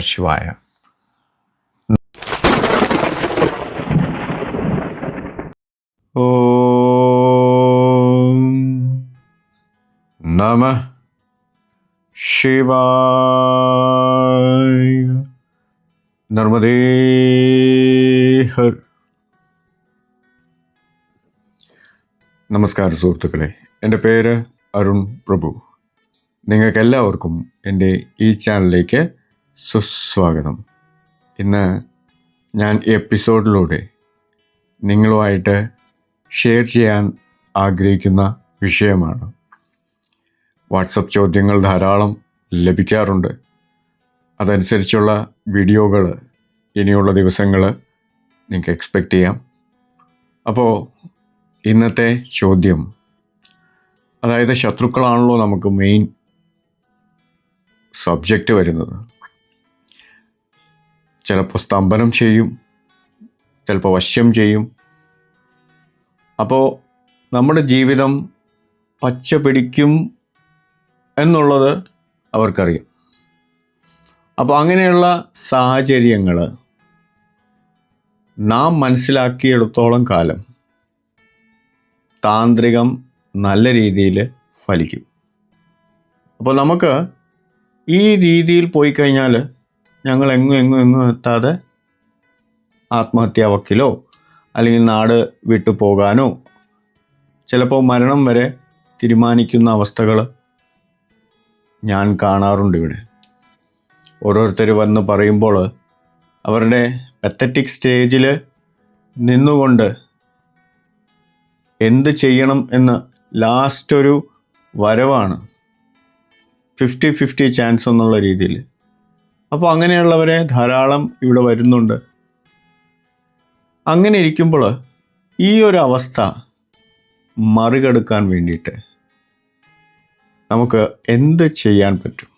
ശിവായ ഓം നമ ശിവായ നർമ്മദേ നമസ്കാരം സുഹൃത്തുക്കളെ. എന്റെ പേര് അരുൺ പ്രഭു. നിങ്ങൾക്കെല്ലാവർക്കും എന്റെ ഈ ചാനലിലേക്ക് സുസ്വാഗതം. ഇന്ന് ഞാൻ ഈ എപ്പിസോഡിലൂടെ നിങ്ങളുമായിട്ട് ഷെയർ ചെയ്യാൻ ആഗ്രഹിക്കുന്ന വിഷയമാണ്. വാട്സപ്പ് ചോദ്യങ്ങൾ ധാരാളം ലഭിക്കാറുണ്ട്. അതനുസരിച്ചുള്ള വീഡിയോകൾ ഇനിയുള്ള ദിവസങ്ങൾ നിങ്ങൾക്ക് എക്സ്പെക്റ്റ് ചെയ്യാം. അപ്പോൾ ഇന്നത്തെ ചോദ്യം അതായത് ശത്രുക്കളാണല്ലോ നമുക്ക് മെയിൻ സബ്ജക്റ്റ് വരുന്നത്. ചിലപ്പോൾ സ്തംഭനം ചെയ്യും ചിലപ്പോൾ വശ്യം ചെയ്യും. അപ്പോൾ നമ്മുടെ ജീവിതം പച്ച പിടിക്കും എന്നുള്ളത് അവർക്കറിയാം. അപ്പോൾ അങ്ങനെയുള്ള സാഹചര്യങ്ങൾ നാം മനസ്സിലാക്കിയെടുത്തോളം കാലം താന്ത്രികം നല്ല രീതിയിൽ ഫലിക്കും. അപ്പോൾ നമുക്ക് ഈ രീതിയിൽ പോയി കഴിഞ്ഞാൽ ഞങ്ങൾ എങ്ങും എങ്ങും എങ്ങും എത്താതെ ആത്മഹത്യാ വക്കിലോ അല്ലെങ്കിൽ നാട് വിട്ടു പോകാനോ ചിലപ്പോൾ മരണം വരെ തീരുമാനിക്കുന്ന അവസ്ഥകൾ ഞാൻ കാണാറുണ്ട് ഇവിടെ. ഓരോരുത്തർ വന്ന് പറയുമ്പോൾ അവരുടെ പത്തറ്റിക് സ്റ്റേജിൽ നിന്നുകൊണ്ട് എന്ത് ചെയ്യണം എന്ന് ലാസ്റ്റ് ഒരു വരവാണ്. ഫിഫ്റ്റി ഫിഫ്റ്റി ചാൻസ് എന്നുള്ള രീതിയിൽ. അപ്പോൾ അങ്ങനെയുള്ളവരെ ധാരാളം ഇവിടെ വരുന്നുണ്ട്. അങ്ങനെ ഇരിക്കുമ്പോൾ ഈ ഒരു അവസ്ഥ മറികടക്കാൻ വേണ്ടിയിട്ട് നമുക്ക് എന്ത് ചെയ്യാൻ പറ്റും?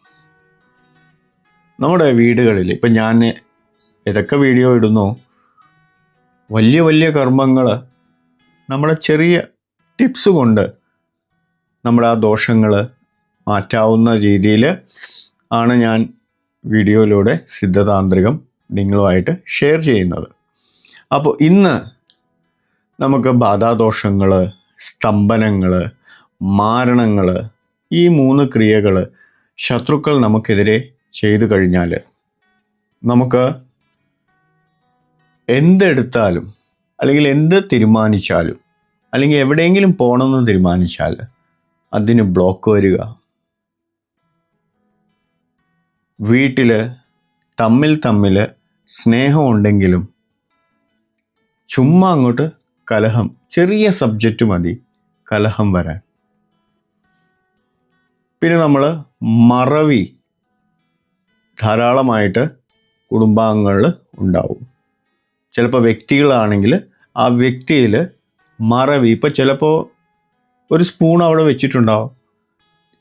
നമ്മുടെ വീടുകളിൽ ഇപ്പം ഞാൻ ഏതൊക്കെ വീഡിയോ ഇടുന്നു വലിയ വലിയ കർമ്മങ്ങൾ നമ്മുടെ ചെറിയ ടിപ്സ് കൊണ്ട് നമ്മുടെ ആ ദോഷങ്ങൾ മാറ്റാവുന്ന രീതിയിൽ ആണ് ഞാൻ വീഡിയോയിലൂടെ സിദ്ധതാന്ത്രികം നിങ്ങളുമായിട്ട് ഷെയർ ചെയ്യുന്നത്. അപ്പോൾ ഇന്ന് നമുക്ക് ബാധാദോഷങ്ങൾ സ്തംഭനങ്ങൾ മാരണങ്ങൾ ഈ മൂന്ന് ക്രിയകൾ ശത്രുക്കൾ നമുക്കെതിരെ ചെയ്തു കഴിഞ്ഞാൽ നമുക്ക് എന്തെടുത്താലും അല്ലെങ്കിൽ എന്ത് തീരുമാനിച്ചാലും അല്ലെങ്കിൽ എവിടെയെങ്കിലും പോകണമെന്ന് തീരുമാനിച്ചാൽ അതിന് ബ്ലോക്ക് വരിക വീട്ടിൽ തമ്മിൽ തമ്മിൽ സ്നേഹമുണ്ടെങ്കിലും ചുമ്മാ അങ്ങോട്ട് കലഹം ചെറിയ സബ്ജക്റ്റ് മതി കലഹം വരാൻ. പിന്നെ നമ്മൾ മറവി ധാരാളമായിട്ട് കുടുംബാംഗങ്ങളിൽ ഉണ്ടാവും. ചിലപ്പോൾ വ്യക്തികളാണെങ്കിൽ ആ വ്യക്തിയിൽ മറവി. ഇപ്പോൾ ചിലപ്പോൾ ഒരു സ്പൂൺ അവിടെ വെച്ചിട്ടുണ്ടാവും.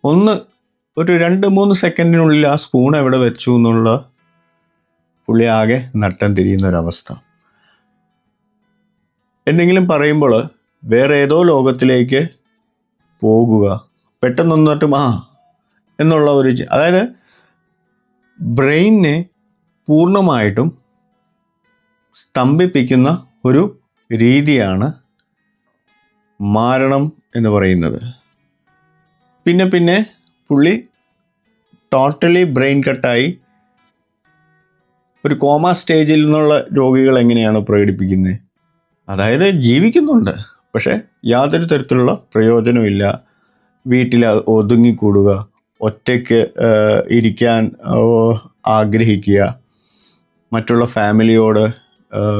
ഒന്ന് ഒരു രണ്ട് മൂന്ന് സെക്കൻഡിനുള്ളിൽ ആ സ്പൂൺ എവിടെ വെച്ചു എന്നുള്ള പുള്ളി ആകെ നട്ടം തിരിയുന്ന ഒരവസ്ഥ എന്തെങ്കിലും പറയുമ്പോൾ വേറെ ഏതോ ലോകത്തിലേക്ക് പോകുക പെട്ടെന്ന് എന്നിട്ടും ആ എന്നുള്ള ഒരു അതായത് ബ്രെയിനെ പൂർണമായിട്ടും സ്തംഭിപ്പിക്കുന്ന ഒരു രീതിയാണ് മാരണം എന്ന് പറയുന്നത്. പിന്നെ പിന്നെ പുള്ളി ടോട്ടലി ബ്രെയിൻ കട്ടായി. ഒരു കോമ സ്റ്റേജിൽ നിന്നുള്ള രോഗികൾ എങ്ങനെയാണ് പ്രകടിപ്പിക്കുന്നത്? അതായത് ജീവിക്കുന്നുണ്ട്. പക്ഷേ യാതൊരു തരത്തിലുള്ള പ്രയോജനമില്ല വീട്ടിൽ ഒതുങ്ങിക്കൂടുക ഒറ്റയ്ക്ക് ഇരിക്കാൻ ആഗ്രഹിക്കുക മറ്റുള്ള ഫാമിലിയോട്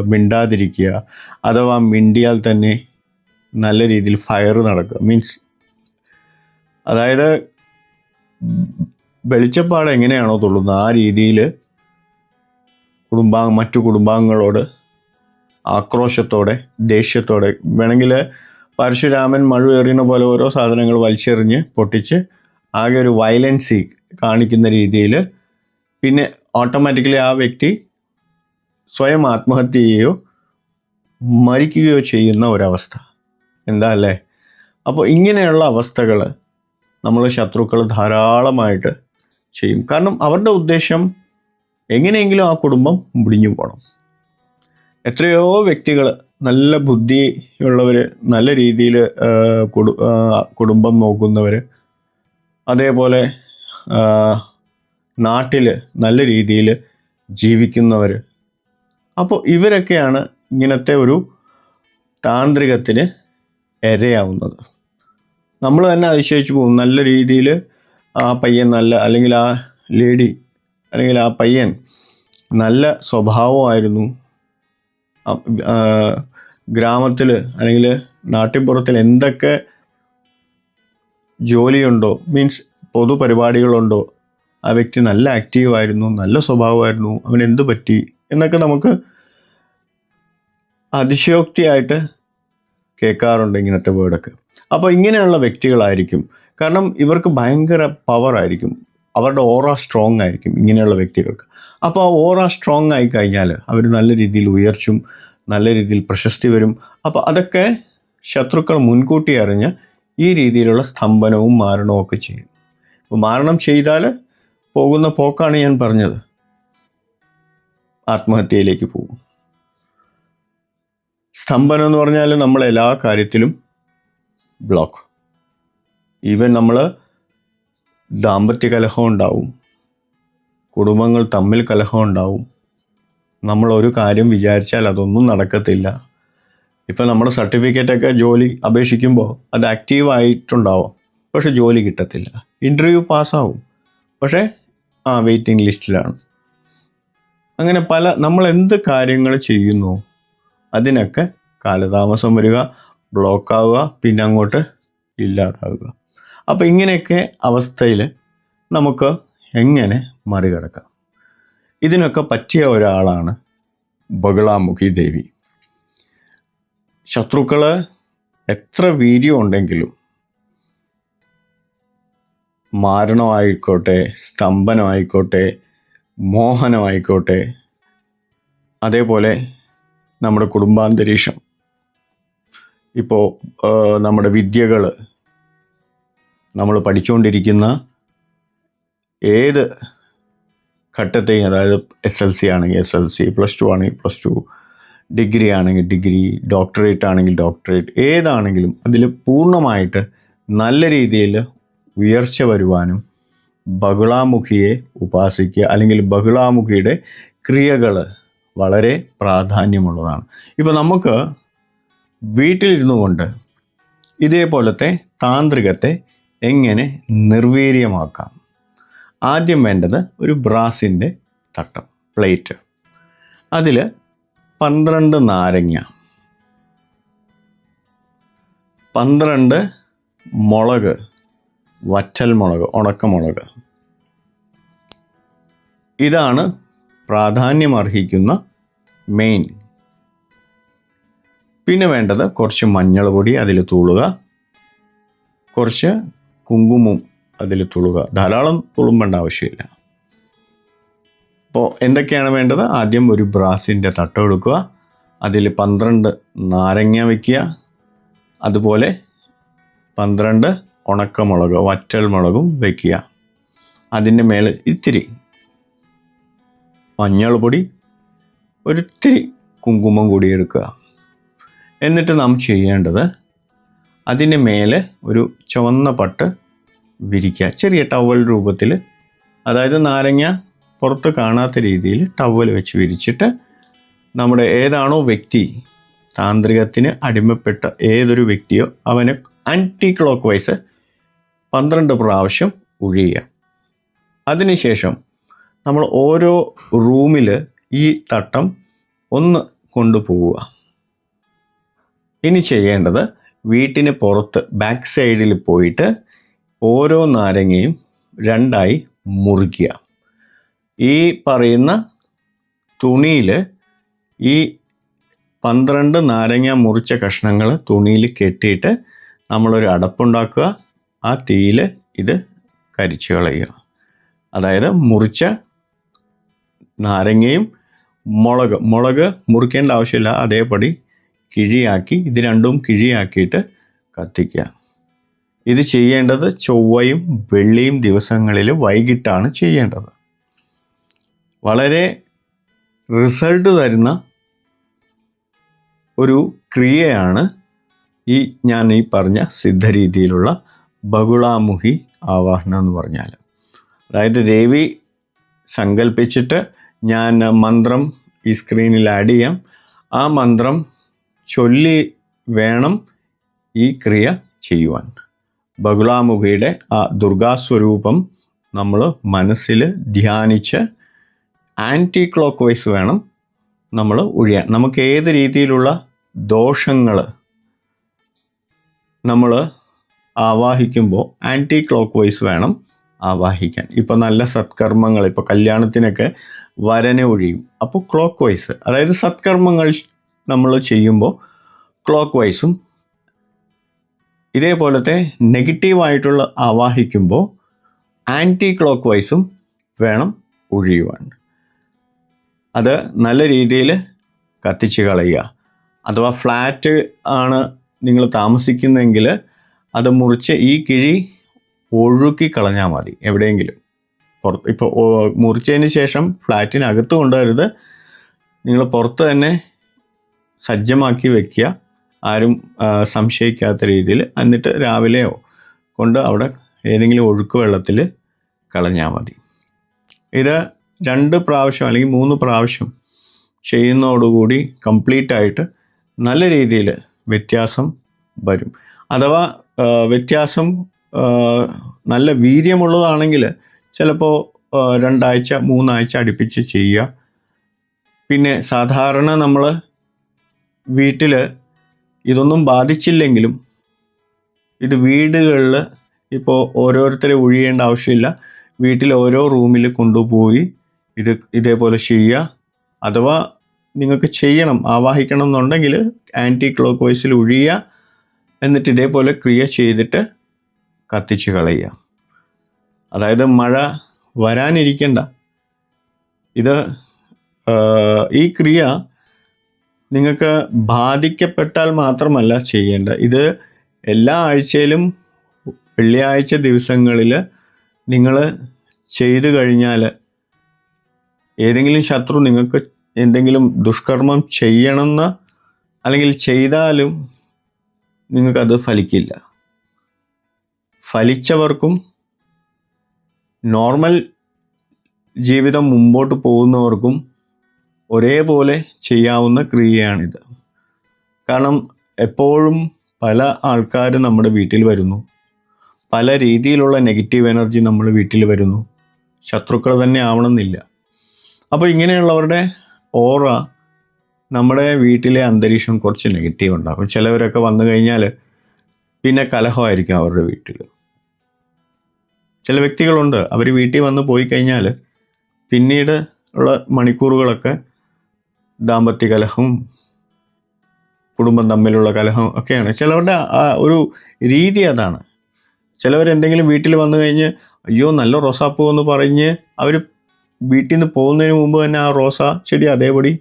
മിണ്ടാതിരിക്കുക അഥവാ മിണ്ടിയാൽ തന്നെ നല്ല രീതിയിൽ ഫയർ നടക്കുക. മീൻസ് അതായത് വെളിച്ചപ്പാട് എങ്ങനെയാണോ തുള്ളുന്നത്? ആ രീതിയിൽ കുടുംബാ മറ്റു കുടുംബാംഗങ്ങളോട് ആക്രോശത്തോടെ ദേഷ്യത്തോടെ വേണമെങ്കിൽ പരശുരാമൻ മഴ എറിയുന്ന പോലെ ഓരോ സാധനങ്ങൾ വലിച്ചെറിഞ്ഞ് പൊട്ടിച്ച് ആകെ ഒരു വയലൻസി കാണിക്കുന്ന രീതിയിൽ പിന്നെ ഓട്ടോമാറ്റിക്കലി ആ വ്യക്തി സ്വയം ആത്മഹത്യ ചെയ്യുകയോ മരിക്കുകയോ ചെയ്യുന്ന ഒരവസ്ഥ. എന്താ അല്ലേ? അപ്പോൾ ഇങ്ങനെയുള്ള അവസ്ഥകൾ നമ്മൾ ശത്രുക്കൾ ധാരാളമായിട്ട് ചെയ്യും. കാരണം അവരുടെ ഉദ്ദേശം എങ്ങനെയെങ്കിലും ആ കുടുംബം മുടിഞ്ഞു പോകണം എത്രയോ വ്യക്തികൾ നല്ല ബുദ്ധിയുള്ളവർ നല്ല രീതിയിൽ കുടു കുടുംബം നോക്കുന്നവർ അതേപോലെ നാട്ടിൽ നല്ല രീതിയിൽ ജീവിക്കുന്നവർ. അപ്പോൾ ഇവരൊക്കെയാണ് ഇങ്ങനത്തെ ഒരു താന്ത്രികത്തിന് ഇരയാവുന്നത്. നമ്മൾ തന്നെ അതിശയിച്ചു പോകും. നല്ല രീതിയിൽ ആ പയ്യൻ നല്ല അല്ലെങ്കിൽ ആ ലേഡി അല്ലെങ്കിൽ ആ പയ്യൻ നല്ല സ്വഭാവമായിരുന്നു. ഗ്രാമത്തിൽ അല്ലെങ്കിൽ നാട്ടിൻപുറത്തിൽ എന്തൊക്കെ ജോലിയുണ്ടോ മീൻസ് പൊതുപരിപാടികളുണ്ടോ ആ വ്യക്തി നല്ല ആക്റ്റീവായിരുന്നു നല്ല സ്വഭാവമായിരുന്നു അവന് എന്ത് പറ്റി എന്നൊക്കെ നമുക്ക് അതിശയോക്തിയായിട്ട് കേൾക്കാറുണ്ട് ഇങ്ങനത്തെ വേർഡൊക്കെ. അപ്പോൾ ഇങ്ങനെയുള്ള വ്യക്തികളായിരിക്കും. കാരണം ഇവർക്ക് ഭയങ്കര പവർ ആയിരിക്കും. അവരുടെ ഓറ സ്ട്രോങ് ആയിരിക്കും ഇങ്ങനെയുള്ള വ്യക്തികൾക്ക്. അപ്പോൾ ആ ഓറ സ്ട്രോങ് ആയി കഴിഞ്ഞാൽ അവർ നല്ല രീതിയിൽ ഉയർച്ചും നല്ല രീതിയിൽ പ്രശസ്തി വരും. അപ്പോൾ അതൊക്കെ ശത്രുക്കൾ മുൻകൂട്ടി അറിഞ്ഞ് ഈ രീതിയിലുള്ള സ്തംഭനവും മാരണവും ഒക്കെ ചെയ്യും. മാരണം ചെയ്താൽ പോകുന്ന പോക്കാണ് ഞാൻ പറഞ്ഞത്. ആത്മഹത്യയിലേക്ക് പോകും. സ്തംഭനം എന്ന് പറഞ്ഞാൽ നമ്മൾ എല്ലാ കാര്യത്തിലും ബ്ലോക്ക് ഈവൻ നമ്മൾ ദാമ്പത്യ കലഹം ഉണ്ടാവും. കുടുംബങ്ങൾ തമ്മിൽ കലഹം ഉണ്ടാവും. നമ്മൾ ഒരു കാര്യം വിചാരിച്ചാൽ അതൊന്നും നടക്കത്തില്ല. ഇപ്പം നമ്മുടെ സർട്ടിഫിക്കറ്റൊക്കെ ജോലി അപേക്ഷിക്കുമ്പോൾ അത് ആക്റ്റീവായിട്ടുണ്ടാവും പക്ഷെ ജോലി കിട്ടത്തില്ല. ഇന്റർവ്യൂ പാസ്സാവും പക്ഷേ ആ വെയിറ്റിംഗ് ലിസ്റ്റിലാണ് അങ്ങനെ പല നമ്മൾ എന്ത് കാര്യങ്ങൾ ചെയ്യുന്നു? അതിനൊക്കെ കാലതാമസം വരിക ബ്ലോക്കാവുക പിന്നെ അങ്ങോട്ട് ഇല്ലാതാവുക. അപ്പോൾ ഇങ്ങനെയൊക്കെ അവസ്ഥയിൽ നമുക്ക് എങ്ങനെ മറികടക്കാം? ഇതിനൊക്കെ പറ്റിയ ഒരാളാണ് ബഹളാമുഖി ദേവി. ശത്രുക്കൾ എത്ര വീര്യം ഉണ്ടെങ്കിലും മാരണമായിക്കോട്ടെ സ്തംഭനമായിക്കോട്ടെ മോഹനമായിക്കോട്ടെ അതേപോലെ നമ്മുടെ കുടുംബാന്തരീക്ഷം ഇപ്പോൾ നമ്മുടെ വിദ്യകൾ നമ്മൾ പഠിച്ചുകൊണ്ടിരിക്കുന്ന ഏത് ഘട്ടത്തെയും അതായത് എസ് എൽ സി ആണെങ്കിൽ S L C plus two ആണെങ്കിൽ പ്ലസ് ടു ഡിഗ്രി ആണെങ്കിൽ ഡിഗ്രി ഡോക്ടറേറ്റ് ആണെങ്കിൽ ഡോക്ടറേറ്റ് ഏതാണെങ്കിലും അതിൽ പൂർണമായിട്ട് നല്ല രീതിയിൽ ഉയർച്ച വരുവാനും ബഹുളാമുഖിയെ ഉപാസിക്കുക അല്ലെങ്കിൽ ബഹുളാമുഖിയുടെ ക്രിയകൾ വളരെ പ്രാധാന്യമുള്ളതാണ്. ഇപ്പോൾ നമുക്ക് വീട്ടിലിരുന്നു കൊണ്ട് ഇതേപോലത്തെ താന്ത്രികത്തെ എങ്ങനെ നിർവീര്യമാക്കാം? ആദ്യം വേണ്ടത് ഒരു ബ്രാസിന്റെ തട്ടം പ്ലേറ്റ്. അതിൽ പന്ത്രണ്ട് നാരങ്ങ പന്ത്രണ്ട് മുളക് വറ്റൽ മുളക് ഉണക്കമുളക്. ഇതാണ് പ്രാധാന്യമർഹിക്കുന്ന മെയിൻ പിന്നെ വേണ്ടത് കുറച്ച് മഞ്ഞൾ പൊടി അതിൽ തൂളുക കുറച്ച് കുങ്കുമം അതിൽ തുളുക ധാരാളം തുളുമ്പേണ്ട ആവശ്യമില്ല. അപ്പോൾ എന്തൊക്കെയാണ് വേണ്ടത്? ആദ്യം ഒരു ബ്രാസിന്റെ തട്ട എടുക്കുക. അതിൽ പന്ത്രണ്ട് നാരങ്ങ വയ്ക്കുക അതുപോലെ പന്ത്രണ്ട് ഉണക്കമുളക് വറ്റൽ മുളകും വയ്ക്കുക അതിന്റെ മേലെ ഇത്തിരി മഞ്ഞൾ പൊടി ഒരിത്തിരി കുങ്കുമം കൂടി എടുക്കുക. എന്നിട്ട് നാം ചെയ്യേണ്ടത് അതിന്റെ മേലെ ഒരു ചുവന്ന പട്ട് വിരിക്കുക. ചെറിയ ടവൽ രൂപത്തിൽ അതായത് നാരങ്ങ പുറത്ത് കാണാത്ത രീതിയിൽ ടവൽ വെച്ച് വിരിച്ചിട്ട് നമ്മുടെ ഏതാണോ വ്യക്തി താന്ത്രികത്തിന് അടിമപ്പെട്ട ഏതൊരു വ്യക്തിയോ അവന് ആന്റി ക്ലോക്ക് വൈസ് പന്ത്രണ്ട് പ്രാവശ്യം ഉഴിയുക. അതിനുശേഷം നമ്മൾ ഓരോ റൂമിൽ ഈ തട്ടം ഒന്ന് കൊണ്ടുപോവുക. ഇനി ചെയ്യേണ്ടത് വീട്ടിന് പുറത്ത് ബാക്ക് സൈഡിൽ പോയിട്ട് ഓരോ നാരങ്ങയും രണ്ടായി മുറിക്കുക. ഈ പറയുന്ന തുണിയിൽ ഈ പന്ത്രണ്ട് നാരങ്ങ മുറിച്ച കഷ്ണങ്ങൾ തുണിയിൽ കെട്ടിയിട്ട് നമ്മളൊരു അടപ്പുണ്ടാക്കുക. ആ തീയിൽ ഇത് കരിച്ചു കളയുക. അതായത് മുറിച്ച നാരങ്ങയും മുളക് മുളക് മുറിക്കേണ്ട ആവശ്യമില്ല. അതേപടി കിഴിയാക്കി ഇത് രണ്ടും കിഴിയാക്കിയിട്ട് കത്തിക്കുക. ഇത് ചെയ്യേണ്ടത് ചൊവ്വയും വെള്ളിയും ദിവസങ്ങളിൽ വൈകിട്ടാണ് ചെയ്യേണ്ടത്. വളരെ റിസൾട്ട് തരുന്ന ഒരു ക്രിയയാണ് ഈ ഞാൻ ഈ പറഞ്ഞ സിദ്ധരീതിയിലുള്ള ബഹുളാമുഖി ആവാഹനം എന്ന് പറഞ്ഞാൽ അതായത് ദേവി സങ്കല്പിച്ചിട്ട് ഞാൻ മന്ത്രം ഈ സ്ക്രീനിൽ ആഡ് ചെയ്യാം. ആ മന്ത്രം ചൊല്ലി വേണം ഈ ക്രിയ ചെയ്യുവാൻ. ബഹുളാമുഖിയുടെ ആ ദുർഗാസ്വരൂപം നമ്മൾ മനസ്സിൽ ധ്യാനിച്ച് ആന്റി ക്ലോക്ക് വൈസ് വേണം നമ്മൾ ഒഴിയാൻ. നമുക്ക് ഏത് രീതിയിലുള്ള ദോഷങ്ങൾ നമ്മൾ ആവാഹിക്കുമ്പോൾ ആന്റി ക്ലോക്ക് വൈസ് വേണം ആവാഹിക്കാൻ. ഇപ്പോൾ നല്ല സത്കർമ്മങ്ങൾ ഇപ്പോൾ കല്യാണത്തിനൊക്കെ വരനെ ഒഴിയും. അപ്പോൾ ക്ലോക്ക് വൈസ് അതായത് സത്കർമ്മങ്ങൾ നമ്മൾ ചെയ്യുമ്പോൾ ക്ലോക്ക് വൈസും ഇതേപോലത്തെ നെഗറ്റീവായിട്ടുള്ള ആവാഹിക്കുമ്പോൾ ആന്റി ക്ലോക്ക് വൈസും വേണം ഒഴിയുവാൻ. അത് നല്ല രീതിയിൽ കത്തിച്ച് കളയുക. അഥവാ ഫ്ലാറ്റ് ആണ് നിങ്ങൾ താമസിക്കുന്നതെങ്കിൽ അത് മുറിച്ച് ഈ കിഴി ഒഴുക്കി കളഞ്ഞാൽ മതി എവിടെയെങ്കിലും. പുറത്ത് ഇപ്പോൾ മുറിച്ചതിന് ശേഷം ഫ്ലാറ്റിനകത്ത് കൊണ്ടുവരുത് നിങ്ങൾ പുറത്ത് തന്നെ സജ്ജമാക്കി വെക്കുക. ആരും സംശയിക്കാത്ത രീതിയിൽ. എന്നിട്ട് രാവിലെയോ കൊണ്ട് അവിടെ ഏതെങ്കിലും ഒഴുക്ക് വെള്ളത്തിൽ കളഞ്ഞാൽ മതി. ഇത് രണ്ട് പ്രാവശ്യം അല്ലെങ്കിൽ മൂന്ന് പ്രാവശ്യം ചെയ്യുന്നതോടുകൂടി കംപ്ലീറ്റ് ആയിട്ട് നല്ല രീതിയിൽ വ്യത്യാസം വരും. അഥവാ വ്യത്യാസം നല്ല വീര്യമുള്ളതാണെങ്കിൽ ചിലപ്പോൾ രണ്ടാഴ്ച മൂന്നാഴ്ച അടുപ്പിച്ച് ചെയ്യുക. പിന്നെ സാധാരണ നമ്മൾ വീട്ടിൽ ഇതൊന്നും ബാധിച്ചില്ലെങ്കിലും ഇത് വീടുകളിൽ ഇപ്പോൾ ഓരോരുത്തരെ ഒഴിയേണ്ട ആവശ്യമില്ല. വീട്ടിൽ ഓരോ റൂമിൽ കൊണ്ടുപോയി ഇത് ഇതേപോലെ ചെയ്യുക. അഥവാ നിങ്ങൾക്ക് ചെയ്യണം ആവാഹിക്കണം എന്നുണ്ടെങ്കിൽ ആന്റി ക്ലോക്ക് വൈസിൽ ഒഴിയുക. എന്നിട്ട് ഇതേപോലെ ക്രിയ ചെയ്തിട്ട് കത്തിച്ച് കളയുക. അതായത് മഴ വരാനിരിക്കണ്ട. ഇത് ഈ ക്രിയ നിങ്ങൾക്ക് ബാധിക്കപ്പെട്ടാൽ മാത്രമല്ല ചെയ്യേണ്ടത്. ഇത് എല്ലാ ആഴ്ചയിലും വെള്ളിയാഴ്ച ദിവസങ്ങളിൽ നിങ്ങൾ ചെയ്തു കഴിഞ്ഞാൽ ഏതെങ്കിലും ശത്രു നിങ്ങൾക്ക് എന്തെങ്കിലും ദുഷ്കർമ്മം ചെയ്യണമെന്ന് അല്ലെങ്കിൽ ചെയ്താലും നിങ്ങൾക്കത് ഫലിക്കില്ല. ഫലിച്ചവർക്കും നോർമൽ ജീവിതം മുമ്പോട്ട് പോകുന്നവർക്കും ഒരേപോലെ ചെയ്യാവുന്ന ക്രിയയാണിത്. കാരണം എപ്പോഴും പല ആൾക്കാരും നമ്മുടെ വീട്ടിൽ വരുന്നു. പല രീതിയിലുള്ള നെഗറ്റീവ് എനർജി നമ്മൾ വീട്ടിൽ വരുന്നു. ശത്രുക്കൾ തന്നെ ആവണമെന്നില്ല. അപ്പോൾ ഇങ്ങനെയുള്ളവരുടെ ഓറ നമ്മുടെ വീട്ടിലെ അന്തരീക്ഷം കുറച്ച് നെഗറ്റീവ് ഉണ്ടാകും ചിലവരൊക്കെ വന്നു കഴിഞ്ഞാൽ പിന്നെ കലഹമായിരിക്കും അവരുടെ വീട്ടിൽ. ചില വ്യക്തികളുണ്ട്. അവർ വീട്ടിൽ വന്ന് പോയി കഴിഞ്ഞാൽ പിന്നീട് ഉള്ള മണിക്കൂറുകളൊക്കെ ദാമ്പത്യ കലഹവും കുടുംബം തമ്മിലുള്ള കലഹം ഒക്കെയാണ്. ചിലവരുടെ ഒരു രീതി അതാണ്. ചിലവരെന്തെങ്കിലും വീട്ടിൽ വന്നു കഴിഞ്ഞ് അയ്യോ നല്ല റോസാപ്പൂ എന്ന് പറഞ്ഞ് അവർ വീട്ടിൽ നിന്ന് പോകുന്നതിന് മുമ്പ് തന്നെ ആ റോസ ചെടി അതേപടി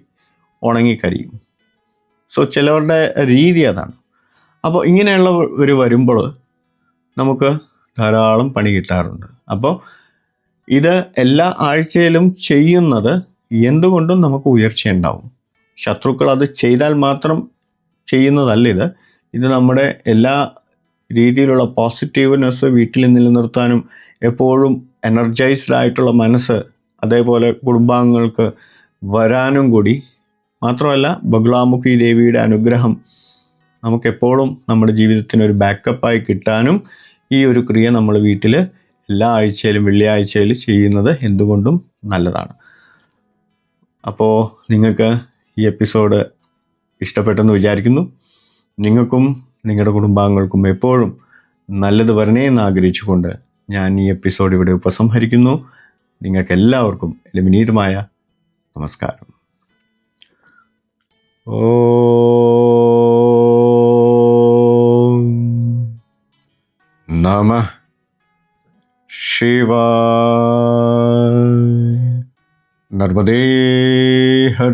ഉണങ്ങിക്കരിയും. സോ ചിലവരുടെ രീതി അതാണ്. അപ്പോൾ ഇങ്ങനെയുള്ളവർ വരുമ്പോൾ നമുക്ക് ധാരാളം പണി കിട്ടാറുണ്ട്. അപ്പോൾ ഇത് എല്ലാ ആഴ്ചയിലും ചെയ്യുന്നത് എന്തുകൊണ്ടും നമുക്ക് ഉയർച്ചയുണ്ടാവും ശത്രുക്കൾ അത് ചെയ്താൽ മാത്രം ചെയ്യുന്നതല്ല ഇത്. ഇത് നമ്മുടെ എല്ലാ രീതിയിലുള്ള പോസിറ്റീവ്നെസ് വീട്ടിൽ നിലനിർത്താനും എപ്പോഴും എനർജൈസ്ഡ് ആയിട്ടുള്ള മനസ്സ് അതേപോലെ കുടുംബാംഗങ്ങൾക്ക് വരാനും കൂടി മാത്രമല്ല ബഗ്ലാമുഖി ദേവിയുടെ അനുഗ്രഹം നമുക്കെപ്പോഴും നമ്മുടെ ജീവിതത്തിന് ഒരു ബാക്കപ്പായി കിട്ടാനും ഈ ഒരു ക്രിയ നമ്മൾ വീട്ടിൽ എല്ലാ ആഴ്ചയിലും വെള്ളിയാഴ്ചയിൽ ചെയ്യുന്നത് എന്തുകൊണ്ടും നല്ലതാണ്. അപ്പോൾ നിങ്ങൾക്ക് ഈ എപ്പിസോഡ് ഇഷ്ടപ്പെട്ടെന്ന് വിചാരിക്കുന്നു. നിങ്ങൾക്കും നിങ്ങളുടെ കുടുംബാംഗങ്ങൾക്കും എപ്പോഴും നല്ലത് വരണേ എന്ന് ആഗ്രഹിച്ചുകൊണ്ട് ഞാൻ ഈ എപ്പിസോഡ് ഇവിടെ ഉപസംഹരിക്കുന്നു. നിങ്ങൾക്കെല്ലാവർക്കും വിനീതമായ നമസ്കാരം. ഓ നമ ശിവായ നർമ്മദേ ഹർ